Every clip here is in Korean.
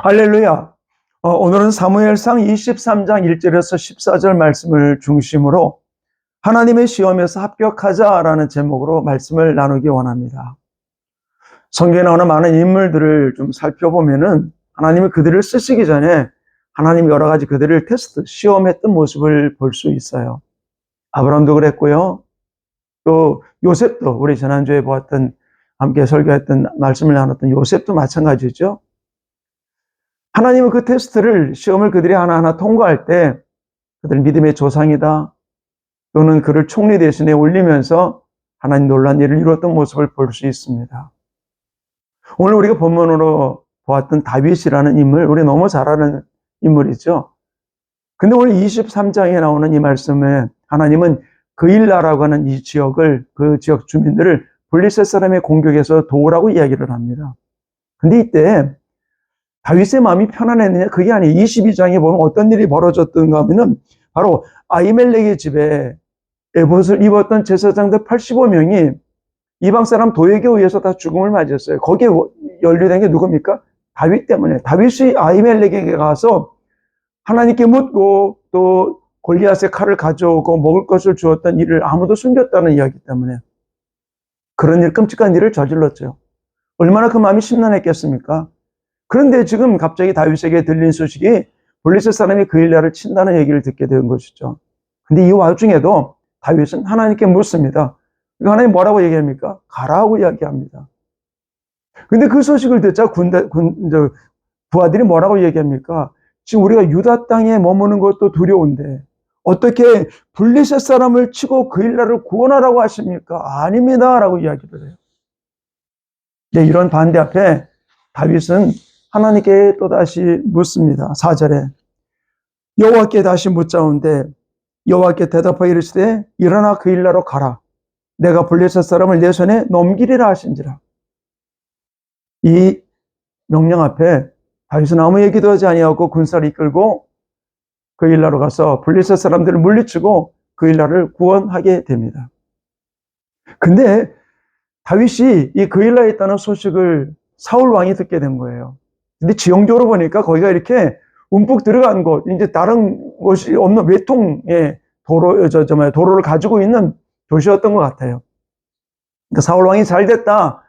할렐루야. 어, 오늘은 사무엘상 23장 1절에서 14절 말씀을 중심으로 하나님의 시험에서 합격하자라는 제목으로 말씀을 나누기 원합니다. 성경에 나오는 많은 인물들을 좀 살펴보면은 하나님이 그들을 쓰시기 전에 하나님이 여러 가지 그들을 테스트, 시험했던 모습을 볼 수 있어요. 아브라함도 그랬고요. 또 요셉도 우리 지난주에 보았던 함께 설교했던 말씀을 나눴던 요셉도 마찬가지죠. 하나님은 그 테스트를 시험을 그들이 하나하나 통과할 때 그들 믿음의 조상이다 또는 그를 총리 대신에 올리면서 하나님 놀란 일을 이루었던 모습을 볼 수 있습니다. 오늘 우리가 본문으로 보았던 다윗이라는 인물, 우리 너무 잘 아는 인물이죠. 근데 오늘 23장에 나오는 이 말씀에 하나님은 그일라라고 하는 이 지역을, 그 지역 주민들을 블리셋 사람의 공격에서 도우라고 이야기를 합니다. 근데 이때 다윗의 마음이 편안했느냐? 그게 아니에요. 22장에 보면 어떤 일이 벌어졌던가 하면은 바로 아이멜렉의 집에 에봇을 입었던 제사장들 85명이 이방 사람 도에게 의해서 다 죽음을 맞았어요. 거기에 연루된 게 누굽니까? 다윗 때문에. 다윗이 아이멜렉에게 가서 하나님께 묻고 또 골리앗의 칼을 가져오고 먹을 것을 주었던 일을 아무도 숨겼다는 이야기 때문에 그런 일, 끔찍한 일을 저질렀죠. 얼마나 그 마음이 심란했겠습니까? 그런데 지금 갑자기 다윗에게 들린 소식이 블리셋 사람이 그 일날을 친다는 얘기를 듣게 된 것이죠. 근데 이 와중에도 다윗은 하나님께 묻습니다. 하나님 뭐라고 얘기합니까? 가라고 이야기합니다. 근데 그 소식을 듣자 군대, 군, 저, 부하들이 뭐라고 얘기합니까? 지금 우리가 유다 땅에 머무는 것도 두려운데 어떻게 블리셋 사람을 치고 그 일날을 구원하라고 하십니까? 아닙니다. 라고 이야기를 해요. 네, 이런 반대 앞에 다윗은 하나님께 또다시 묻습니다. 4절에 여호와께 다시 묻자온데 여호와께 대답하여 이르시되 일어나 그 일나로 가라. 내가 블레셋 사람을 내 손에 넘기리라 하신지라. 이 명령 앞에 다윗은 아무 얘기도 하지 아니하고 군사를 이끌고 그 일나로 가서 블레셋 사람들을 물리치고 그 일나를 구원하게 됩니다. 근데 다윗이 이 그 일나에 있다는 소식을 사울 왕이 듣게 된 거예요. 근데 지형적으로 보니까 거기가 이렇게 움푹 들어간 곳, 이제 다른 곳이 없는 외통의 도로, 저, 저, 뭐야, 도로를 가지고 있는 도시였던 것 같아요. 그러니까 사울왕이 잘 됐다.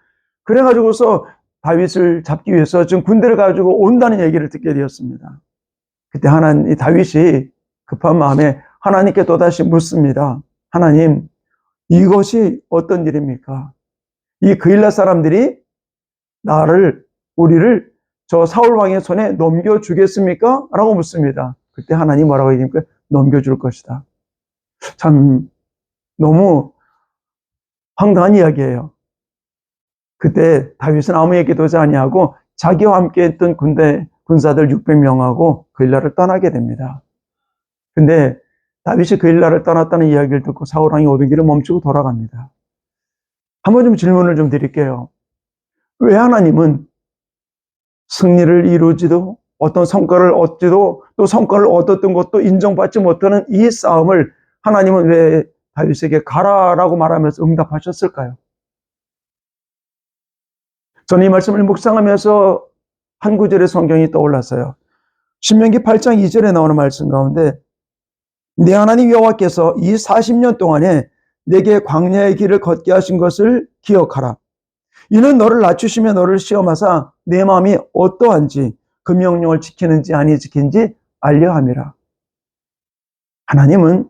그래가지고서 다윗을 잡기 위해서 지금 군대를 가지고 온다는 얘기를 듣게 되었습니다. 그때 하나님, 다윗이 급한 마음에 하나님께 또다시 묻습니다. 하나님, 이것이 어떤 일입니까? 이 그일라 사람들이 나를, 우리를 저 사울 왕의 손에 넘겨 주겠습니까? 라고 묻습니다. 그때 하나님 뭐라고 얘기합니까? 넘겨 줄 것이다. 참, 너무 황당한 이야기예요. 그때 다윗은 아무 얘기도 하지 아니하고 자기와 함께 했던 군대, 군사들 600명하고 그 일나를 떠나게 됩니다. 근데 다윗이 그 일나를 떠났다는 이야기를 듣고 사울 왕이 오던 길을 멈추고 돌아갑니다. 한번 좀 질문을 좀 드릴게요. 왜 하나님은 승리를 이루지도 어떤 성과를 얻지도 또 성과를 얻었던 것도 인정받지 못하는 이 싸움을 하나님은 왜 다윗에게 가라라고 말하면서 응답하셨을까요? 저는 이 말씀을 묵상하면서 한 구절의 성경이 떠올랐어요. 신명기 8장 2절에 나오는 말씀 가운데 내 하나님 여호와께서 이 40년 동안에 내게 광야의 길을 걷게 하신 것을 기억하라. 이는 너를 낮추시며 너를 시험하사 내 마음이 어떠한지 그 명령을 지키는지 아니 지킨지 알려 함이라. 하나님은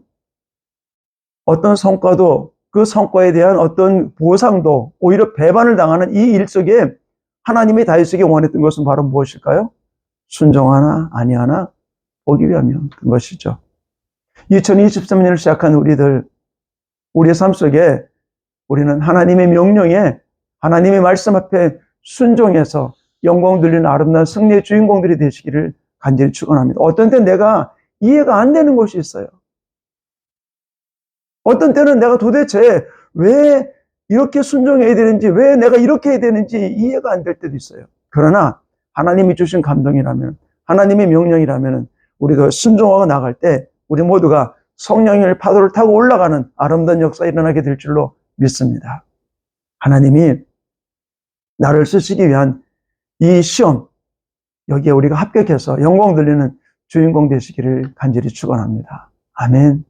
어떤 성과도 그 성과에 대한 어떤 보상도 오히려 배반을 당하는 이 일 속에 하나님이 다윗에게 원했던 것은 바로 무엇일까요? 순종하나 아니하나 보기 위함이었던 것이죠. 2023년을 시작한 우리들 우리의 삶 속에 우리는 하나님의 명령에 하나님의 말씀 앞에 순종해서 영광 들리는 아름다운 승리의 주인공들이 되시기를 간절히 축원합니다. 어떤 때 내가 이해가 안 되는 것이 있어요. 어떤 때는 내가 도대체 왜 이렇게 순종해야 되는지, 왜 내가 이렇게 해야 되는지 이해가 안 될 때도 있어요. 그러나 하나님이 주신 감동이라면, 하나님의 명령이라면 우리가 순종하고 나갈 때 우리 모두가 성령의 파도를 타고 올라가는 아름다운 역사가 일어나게 될 줄로 믿습니다. 하나님이 나를 쓰시기 위한 이 시험, 여기에 우리가 합격해서 영광 돌리는 주인공 되시기를 간절히 축원합니다. 아멘.